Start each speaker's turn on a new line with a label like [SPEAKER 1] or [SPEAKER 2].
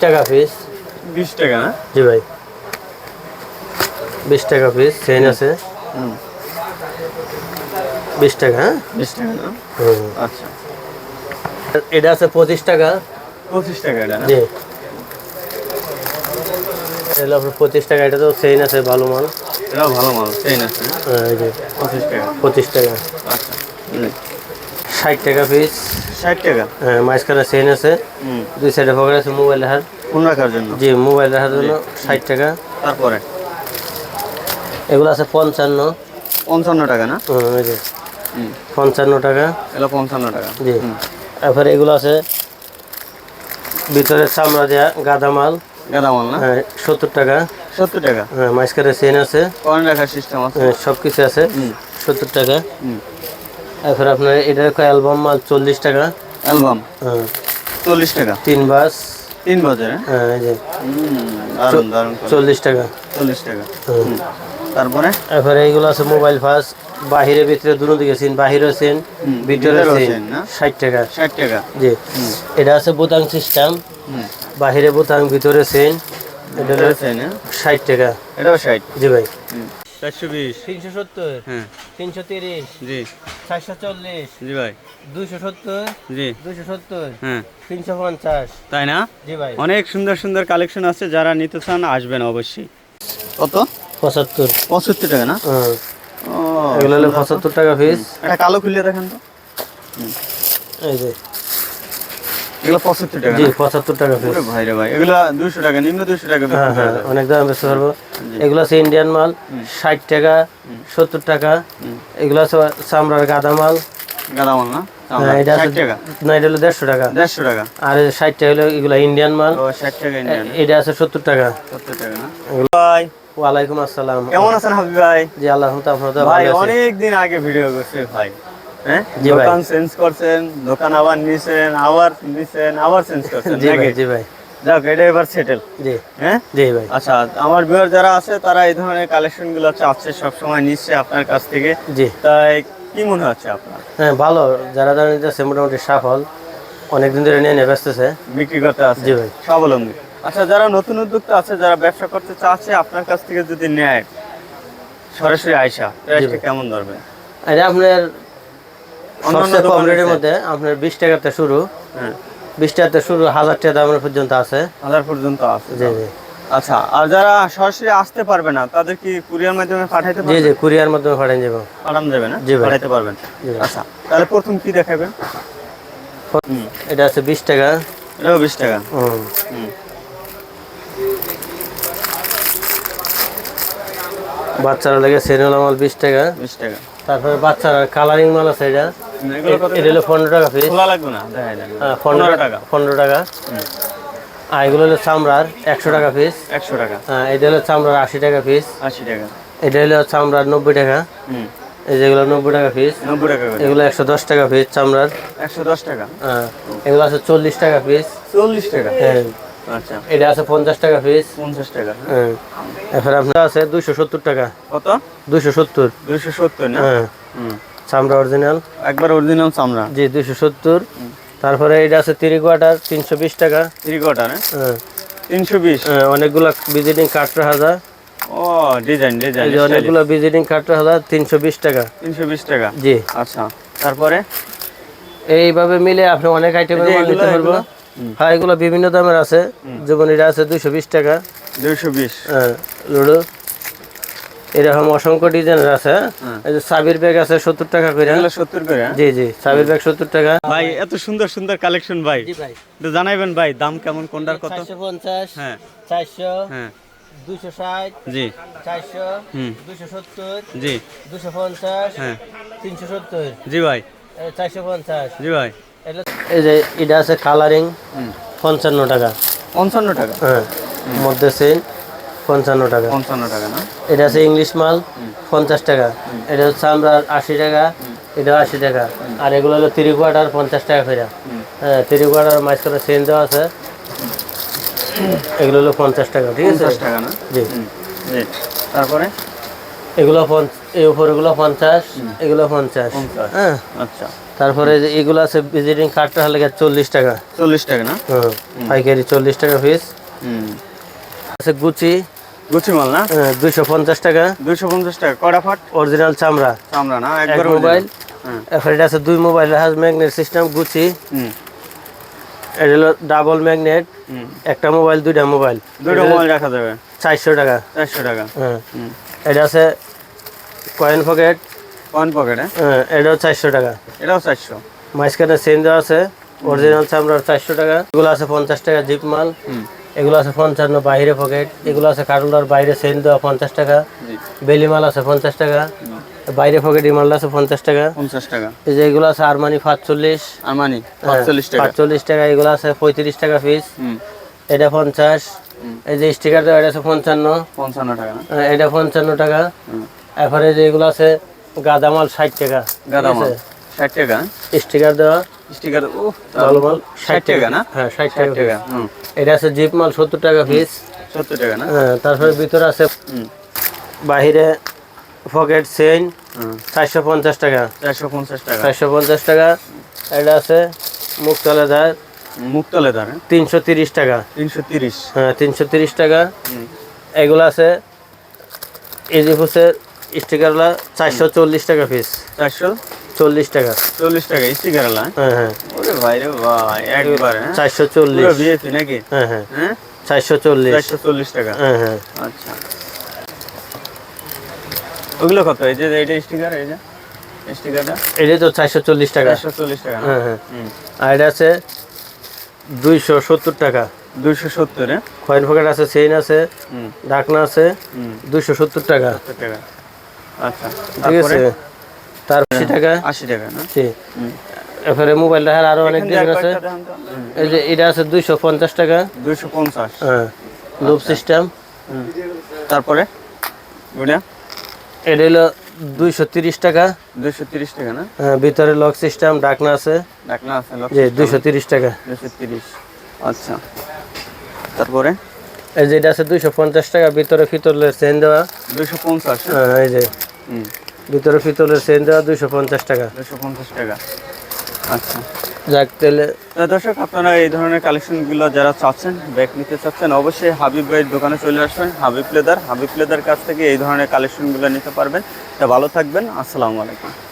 [SPEAKER 1] টাকা পিস
[SPEAKER 2] বিশ টাকা না?
[SPEAKER 1] জি ভাই। বিশ টাকা পিস চেইন আছে।
[SPEAKER 2] হুম।
[SPEAKER 1] বিশ টাকা হ্যাঁ?
[SPEAKER 2] বিশ টাকা না। আচ্ছা।
[SPEAKER 1] এটা আছে পঁচিশ টাকা।
[SPEAKER 2] পঁচিশ টাকা এটা না?
[SPEAKER 1] জি। এটা আপনার পঁচিশ টাকা এটা তো চেইন আছে ভালো মাল।
[SPEAKER 2] এটাও ভালো মাল চেইন আছে।
[SPEAKER 1] হ্যাঁ, যে।
[SPEAKER 2] পঁচিশ টাকা।
[SPEAKER 1] পঁচিশ টাকা।
[SPEAKER 2] আচ্ছা হুম।
[SPEAKER 1] ষাট টাকা পিস
[SPEAKER 2] ষাট টাকা?
[SPEAKER 1] হ্যাঁ মাঝখানে চেইন আছে। দুই সাইডে পকেট আছে মোবাইল রাখার
[SPEAKER 2] ফোন রাখার জন্য?
[SPEAKER 1] জি মোবাইল রাখার জন্য ষাট টাকা।
[SPEAKER 2] তারপরে?
[SPEAKER 1] এগুলো আছে পঞ্চান্ন।
[SPEAKER 2] পঞ্চান্ন টাকা না?
[SPEAKER 1] পঞ্চান্ন টাকা।
[SPEAKER 2] এগুলো পঞ্চান্ন টাকা।
[SPEAKER 1] জি। তারপরে এগুলো আছে ভিতরে চামড়া দেওয়া গাদা মাল
[SPEAKER 2] গাঁদা মাল না?
[SPEAKER 1] হ্যাঁ সত্তর টাকা।
[SPEAKER 2] সত্তর টাকা।
[SPEAKER 1] হ্যাঁ মাঝখানে চেন আছে।
[SPEAKER 2] কয়েন রাখার সিস্টেম আছে।
[SPEAKER 1] হ্যাঁ, সব কিছু আছে সত্তর টাকা। তারপরে আপনার এটা অ্যালবাম মাল চল্লিশ টাকা।
[SPEAKER 2] অ্যালবাম?
[SPEAKER 1] হ্যাঁ।
[SPEAKER 2] চল্লিশ টাকা?
[SPEAKER 1] তিন বাস।
[SPEAKER 2] তিন বাজারে
[SPEAKER 1] হ্যাঁ? এই যে। চল্লিশ টাকা।
[SPEAKER 2] চল্লিশ টাকা।
[SPEAKER 1] হুম।
[SPEAKER 2] তারপরে?
[SPEAKER 1] তারপরে এইগুলো আছে মোবাইল ফাস বাহিরে ভিতরে দুটো দিকে সিন বাহিরে সিন ভিতরে সিন? ষাট টাকা।
[SPEAKER 2] ষাট টাকা।
[SPEAKER 1] জি। এটা আছে বোতাম সিস্টেম বাহিরে বোতাম ভিতরে সিন এটা
[SPEAKER 2] হ্যাঁ?
[SPEAKER 1] ষাট টাকা।
[SPEAKER 2] এটাও ষাট।
[SPEAKER 1] জি ভাই।
[SPEAKER 2] চারশো বিশ।
[SPEAKER 1] তিনশো সত্তর
[SPEAKER 2] হ্যাঁ।
[SPEAKER 1] তিনশো তিরিশ
[SPEAKER 2] জি।
[SPEAKER 1] চারশো চল্লিশ
[SPEAKER 2] জি ভাই।
[SPEAKER 1] দুইশো সত্তর
[SPEAKER 2] জি।
[SPEAKER 1] দুইশো সত্তর
[SPEAKER 2] হ্যাঁ।
[SPEAKER 1] তিনশো পঞ্চাশ।
[SPEAKER 2] তাই না?
[SPEAKER 1] জি ভাই।
[SPEAKER 2] অনেক সুন্দর সুন্দর কালেকশন আছে যারা নিতে চান আসবেন অবশ্যই। কত?
[SPEAKER 1] পঁচাত্তর।
[SPEAKER 2] পঁচাত্তর টাকা না?
[SPEAKER 1] এগুলো হলো পঁচাত্তর টাকা পিস
[SPEAKER 2] এটা কালো খুলে দেখেন তো।
[SPEAKER 1] এই যে।
[SPEAKER 2] এগুলো টাকা
[SPEAKER 1] জি টাকা পিস
[SPEAKER 2] ভাই রে ভাই এগুলো দুশো টাকা নিম্ন দুশো টাকা বিক্রি
[SPEAKER 1] হ্যাঁ হ্যাঁ
[SPEAKER 2] যায়।
[SPEAKER 1] অনেক দাম বেচতে পারব। এগুলো আছে ইন্ডিয়ান মাল টাকা সত্তর টাকা। এগুলো আছে চামড়ার গাদা মাল।
[SPEAKER 2] গাদা মাল না?
[SPEAKER 1] হ্যাঁ, এটা
[SPEAKER 2] ষাট
[SPEAKER 1] আছে
[SPEAKER 2] টাকা?
[SPEAKER 1] না এটা হলো দেড়শো টাকা। আর ষাট টাকা হলো এগুলো ইন্ডিয়ান মাল।
[SPEAKER 2] টাকা
[SPEAKER 1] এটা আছে সত্তর টাকা।
[SPEAKER 2] সত্তর টাকা না? ভাই।
[SPEAKER 1] ওয়ালাইকুম আসসালাম।
[SPEAKER 2] কেমন আছেন হাবিব ভাই?
[SPEAKER 1] জি আল্লাহ
[SPEAKER 2] ভাই
[SPEAKER 1] ভালো আছে
[SPEAKER 2] অনেক দিন আগে ভিডিও করছে ভাই। হ্যাঁ। দোকান চেঞ্জ করছেন দোকান আবার নিছেন আবার নিছেন আবার চেঞ্জ করছেন
[SPEAKER 1] জি ভাই জি ভাই।
[SPEAKER 2] যাক এটা এবার সেটেল
[SPEAKER 1] জি।
[SPEAKER 2] হ্যাঁ?
[SPEAKER 1] জি ভাই।
[SPEAKER 2] আচ্ছা আমার ভিউয়ার যারা আছে তারা এই ধরনের কালেকশনগুলো চাচ্ছে সবসময় নিচ্ছে আপনার কাছ থেকে।
[SPEAKER 1] জি।
[SPEAKER 2] তাই কি মনে হচ্ছে আপনার?
[SPEAKER 1] হ্যাঁ ভালো। যারা যারা নিতেছে মোটামুটি সফল। অনেকদিন ধরে নিয়ে নিয়ে ব্যস্তছে।
[SPEAKER 2] বিক্রি করতে আছে।
[SPEAKER 1] জি ভাই।
[SPEAKER 2] স্বাবলম্বী। আচ্ছা যারা নতুন উদ্যোক্তা আছে যারা ব্যবসা করতে চাচ্ছে আপনার কাছ থেকে যদি নেয় সরাসরি আয়সা কেমন ধরবে?
[SPEAKER 1] এটা আপনার সবচেয়ে কম রেটের মধ্যে আপনার বিশ টাকাতে শুরু।
[SPEAKER 2] হ্যাঁ।
[SPEAKER 1] বিশ টাকাতে শুরু হাজার টাকা দামের পর্যন্ত আছে।
[SPEAKER 2] হাজার পর্যন্ত আছে
[SPEAKER 1] জি জি।
[SPEAKER 2] আচ্ছা আর যারা সরাসরি আসতে পারবে না তাদের কি কুরিয়ার মাধ্যমে পাঠাইতে
[SPEAKER 1] জি জি কুরিয়ার মাধ্যমে যাব
[SPEAKER 2] পাঠানো যাবে না?
[SPEAKER 1] জি
[SPEAKER 2] পাঠাইতে পারবেন। আচ্ছা তাহলে প্রথম কি দেখাবেন হুম
[SPEAKER 1] এটা আছে বিশ টাকা।
[SPEAKER 2] এটাও বিশ টাকা।
[SPEAKER 1] হুম। বাচ্চারা লাগে সেরিয়াল মাল বিশ টাকা।
[SPEAKER 2] বিশ টাকা।
[SPEAKER 1] তারপরে বাচ্চারা কালারিং মাল আছে এটা। এটা হলো পনেরো টাকা পিস
[SPEAKER 2] খোলা লাগবে না? দেখাই যাবে
[SPEAKER 1] হ্যাঁ,
[SPEAKER 2] পনেরো টাকা।
[SPEAKER 1] পনেরো টাকা। আর এগুলো হলো চামড়ার একশো টাকা পিস
[SPEAKER 2] একশো টাকা।
[SPEAKER 1] হ্যাঁ এটা হলো চামড়ার আশি টাকা পিস
[SPEAKER 2] আশি টাকা।
[SPEAKER 1] এটা হলো চামড়ার নব্বই টাকা।
[SPEAKER 2] হুম।
[SPEAKER 1] এই যেগুলো নব্বই টাকা পিস
[SPEAKER 2] নব্বই টাকা
[SPEAKER 1] এগুলো একশো দশ টাকা পিস চামড়ার।
[SPEAKER 2] একশো দশ টাকা।
[SPEAKER 1] হ্যাঁ এগুলো আছে চল্লিশ টাকা পিস
[SPEAKER 2] চল্লিশ টাকা।
[SPEAKER 1] হ্যাঁ।
[SPEAKER 2] আচ্ছা।
[SPEAKER 1] এটা আছে পঞ্চাশ টাকা পিস
[SPEAKER 2] পঞ্চাশ টাকা।
[SPEAKER 1] হ্যাঁ। এরপরে আপনার আছে দুইশো সত্তর টাকা।
[SPEAKER 2] কত?
[SPEAKER 1] দুইশো সত্তর।
[SPEAKER 2] দুইশো সত্তর না?
[SPEAKER 1] হ্যাঁ।
[SPEAKER 2] হুম।
[SPEAKER 1] চামড়া অরিজিনাল
[SPEAKER 2] একবার অরিজিনাল চামড়া।
[SPEAKER 1] জি দুইশো সত্তর। তারপরে এটা আছে তিরি কোয়ার্টার তিনশো বিশ টাকা।
[SPEAKER 2] থ্রি কোয়ার্টার
[SPEAKER 1] হ্যাঁ?
[SPEAKER 2] তিনশো বিশ।
[SPEAKER 1] হ্যাঁ, অনেকগুলো ভিজিটিং কার্ড হাজার।
[SPEAKER 2] ও ডিজাইন ডিজাইন
[SPEAKER 1] অনেকগুলো ভিজিটিং কার্ড হাজার তিনশো বিশ টাকা।
[SPEAKER 2] তিনশো বিশ টাকা।
[SPEAKER 1] জি।
[SPEAKER 2] আচ্ছা তারপরে?
[SPEAKER 1] এইভাবে মিলে আপনি অনেক আইটেমের মাল নিতে পারব হ্যাঁ এগুলো বিভিন্ন দামের আছে। যেমন এটা আছে দুইশো বিশ টাকা।
[SPEAKER 2] দুইশো বিশ।
[SPEAKER 1] হ্যাঁ লুডো। এরকম অসংখ্য ডিজাইনের আছে। হ্যাঁ? এই যে সাবির ব্যাগ আছে সত্তর টাকা করে।
[SPEAKER 2] এগুলো সত্তর করে?
[SPEAKER 1] জি জি সাবির ব্যাগ সত্তর টাকা।
[SPEAKER 2] ভাই এত সুন্দর সুন্দর কালেকশন ভাই। জানাইবেন ভাই দাম কেমন কোনটার কত?
[SPEAKER 1] পঞ্চাশ
[SPEAKER 2] হ্যাঁ।
[SPEAKER 1] চারশো
[SPEAKER 2] হ্যাঁ।
[SPEAKER 1] দুশো ষাট
[SPEAKER 2] জি।
[SPEAKER 1] চারশো
[SPEAKER 2] হুম।
[SPEAKER 1] দুশো সত্তর
[SPEAKER 2] জি।
[SPEAKER 1] দুশো পঞ্চাশ
[SPEAKER 2] হ্যাঁ।
[SPEAKER 1] তিনশো সত্তর।
[SPEAKER 2] জি ভাই।
[SPEAKER 1] চারশো পঞ্চাশ।
[SPEAKER 2] জি ভাই।
[SPEAKER 1] এই যে এটা আছে কালারিং পঞ্চান্ন টাকা।
[SPEAKER 2] পঞ্চান্ন টাকা?
[SPEAKER 1] হ্যাঁ। মধ্যে সেন পঞ্চান্ন টাকা।
[SPEAKER 2] পঞ্চান্ন টাকা না?
[SPEAKER 1] এটা আছে ইংলিশ মাল পঞ্চাশ টাকা। এটা হচ্ছে আমরা আশি টাকা এটা আশি টাকা। আর এগুলো হলো তিরি কোয়ার্টার পঞ্চাশ টাকা ফেরা হ্যাঁ তিরি কোয়ার্টার মাঝখানে সেন দেওয়া আছে। এগুলো হলো পঞ্চাশ টাকা ঠিক আছে?
[SPEAKER 2] পঞ্চাশ টাকা না?
[SPEAKER 1] জি।
[SPEAKER 2] তারপরে?
[SPEAKER 1] এগুলো এই উপরগুলো পঞ্চাশ এগুলো পঞ্চাশ। হ্যাঁ।
[SPEAKER 2] আচ্ছা।
[SPEAKER 1] তারপরে যে এগুলো আছে ভিজিটিং কার্ডটা হলে চল্লিশ টাকা।
[SPEAKER 2] চল্লিশ টাকা না?
[SPEAKER 1] হুম। পাইকারি চল্লিশ টাকা
[SPEAKER 2] হুম।
[SPEAKER 1] আছে গুচি
[SPEAKER 2] গুচি মাল না?
[SPEAKER 1] দুইশো পঞ্চাশ টাকা।
[SPEAKER 2] দুইশো পঞ্চাশ টাকা কড়া ফাট?
[SPEAKER 1] অরিজিনাল চামড়া।
[SPEAKER 2] চামড়া না একবার
[SPEAKER 1] মোবাইল
[SPEAKER 2] হ্যাঁ।
[SPEAKER 1] এটা আছে দুই মোবাইল হাজ ম্যাগনেট সিস্টেম গুচি
[SPEAKER 2] হুম।
[SPEAKER 1] এটা হলো ডাবল ম্যাগনেট একটা মোবাইল দুইটা মোবাইল
[SPEAKER 2] দুটো মোবাইল রাখা যাবে।
[SPEAKER 1] চারশো টাকা।
[SPEAKER 2] চারশো টাকা।
[SPEAKER 1] হ্যাঁ। এটা আছে কয়েন পকেট
[SPEAKER 2] ওয়ান পকেটে
[SPEAKER 1] হ্যাঁ? এটাও চারশো টাকা।
[SPEAKER 2] এটাও চারশো।
[SPEAKER 1] মাঝখানে চেন আছে। অরিজিনাল চামড়ার চারশো টাকা। এগুলো আছে পঞ্চাশ টাকা জিপ মাল।
[SPEAKER 2] হুম।
[SPEAKER 1] এগুলো আছে পঞ্চান্ন বাইরে পকেট এগুলো আছে কাটুলার বাইরে চেন দেওয়া পঞ্চাশ টাকা
[SPEAKER 2] জি।
[SPEAKER 1] বেলি মাল আছে পঞ্চাশ টাকা বাইরে পকেট মাল আছে পঞ্চাশ টাকা।
[SPEAKER 2] পঞ্চাশ টাকা।
[SPEAKER 1] এই যে এগুলো আছে আরমানি পাঁচচল্লিশ
[SPEAKER 2] আরমানি পাঁচচল্লিশ টাকা।
[SPEAKER 1] পাঁচচল্লিশ টাকা এগুলো আছে পঁয়ত্রিশ টাকা পিস এটা পঞ্চাশ এই যে স্টিকার দেওয়া এটা আছে পঞ্চান্ন।
[SPEAKER 2] পঞ্চান্ন টাকা।
[SPEAKER 1] এটা পঞ্চান্ন টাকা। এরপরে যে এগুলো আছে গাদামাল ষাট টাকা
[SPEAKER 2] গাদা মাল ষাট টাকা।
[SPEAKER 1] স্টিকার দেওয়া
[SPEAKER 2] স্টিকার ও
[SPEAKER 1] ভালো মাল
[SPEAKER 2] ষাট টাকা না?
[SPEAKER 1] হ্যাঁ ষাট
[SPEAKER 2] ষাট
[SPEAKER 1] টাকা
[SPEAKER 2] টাকা হুম।
[SPEAKER 1] এটা আছে জিপ মাল সত্তর টাকা পিস
[SPEAKER 2] সত্তর টাকা না?
[SPEAKER 1] হ্যাঁ তারপরে ভিতরে আছে বাহিরে পকেট চেইন
[SPEAKER 2] হুম।
[SPEAKER 1] চারশো পঞ্চাশ টাকা।
[SPEAKER 2] চারশো পঞ্চাশ টাকা।
[SPEAKER 1] চারশো পঞ্চাশ টাকা। এটা আছে মুক্তলে দেয়
[SPEAKER 2] মুক্ত লেদার
[SPEAKER 1] তিনশো তিরিশ টাকা।
[SPEAKER 2] তিনশো তিরিশ।
[SPEAKER 1] হ্যাঁ তিনশো তিরিশ টাকা।
[SPEAKER 2] হুম।
[SPEAKER 1] এগুলো আছে ইজিফুসের স্টিকারগুলো চারশো চল্লিশ টাকা পিস
[SPEAKER 2] চারশো
[SPEAKER 1] চল্লিশ টাকা।
[SPEAKER 2] চল্লিশ টাকা স্টিকার আলা
[SPEAKER 1] হ্যাঁ হ্যাঁ।
[SPEAKER 2] ওরে ভাই রে ভাই একবার হ্যাঁ?
[SPEAKER 1] চারশো চল্লিশ।
[SPEAKER 2] পুরো নাকি?
[SPEAKER 1] হ্যাঁ হ্যাঁ।
[SPEAKER 2] হ্যাঁ?
[SPEAKER 1] চারশো চল্লিশ।
[SPEAKER 2] চারশো চল্লিশ টাকা?
[SPEAKER 1] হ্যাঁ হ্যাঁ।
[SPEAKER 2] আচ্ছা। ওগুলো কত? এই যে এটা স্টিকার এই যে স্টিকারটা
[SPEAKER 1] এটাই তো চারশো চল্লিশ টাকা।
[SPEAKER 2] চারশো চল্লিশ টাকা
[SPEAKER 1] হ্যাঁ হ্যাঁ। আর এটা আছে দুইশো সত্তর টাকা।
[SPEAKER 2] দুইশো সত্তর হ্যাঁ?
[SPEAKER 1] কয়েন পকেট আছে চেইন আছে ঢাকনা আছে
[SPEAKER 2] হুম।
[SPEAKER 1] দুইশো সত্তর টাকা।
[SPEAKER 2] টাকা। আচ্ছা
[SPEAKER 1] ঠিক আছে। তার আশি টাকা।
[SPEAKER 2] আশি টাকা না?
[SPEAKER 1] জি। এরপরে মোবাইল দেখার আরও অনেক ডিজাইন আছে। এই যে এটা আছে দুইশো পঞ্চাশ টাকা।
[SPEAKER 2] দুইশো পঞ্চাশ।
[SPEAKER 1] হ্যাঁ লুপ সিস্টেম।
[SPEAKER 2] তারপরে ওটা
[SPEAKER 1] এটা হলো দুইশো তিরিশ টাকা।
[SPEAKER 2] দুইশো তিরিশ টাকা না?
[SPEAKER 1] হ্যাঁ, ভিতরে লক সিস্টেম ঢাকনা আছে।
[SPEAKER 2] ডাকনা আছে
[SPEAKER 1] যে দুইশো তিরিশ টাকা।
[SPEAKER 2] দুইশো তিরিশ। আচ্ছা। তারপরে?
[SPEAKER 1] এই যে এটা আছে দুইশো পঞ্চাশ টাকা ভিতরে ফিতলের চেন দেওয়া।
[SPEAKER 2] দুইশো পঞ্চাশ।
[SPEAKER 1] হ্যাঁ, এই যে।
[SPEAKER 2] হুম।
[SPEAKER 1] ভিতরে ফিতলের চেন দেওয়া দুইশো পঞ্চাশ টাকা।
[SPEAKER 2] দুইশো পঞ্চাশ টাকা। আচ্ছা।
[SPEAKER 1] যাক তাহলে
[SPEAKER 2] দর্শক আপনারা এই ধরনের কালেকশনগুলো যারা চাচ্ছেন ব্যাগ নিতে চাচ্ছেন অবশ্যই হাবিব ভাইয়ের দোকানে চলে আসবেন হাবিব লেদার হাবিব লেদার কাছ থেকে এই ধরনের কালেকশনগুলো নিতে পারবেন। তা ভালো থাকবেন। আসসালামু আলাইকুম।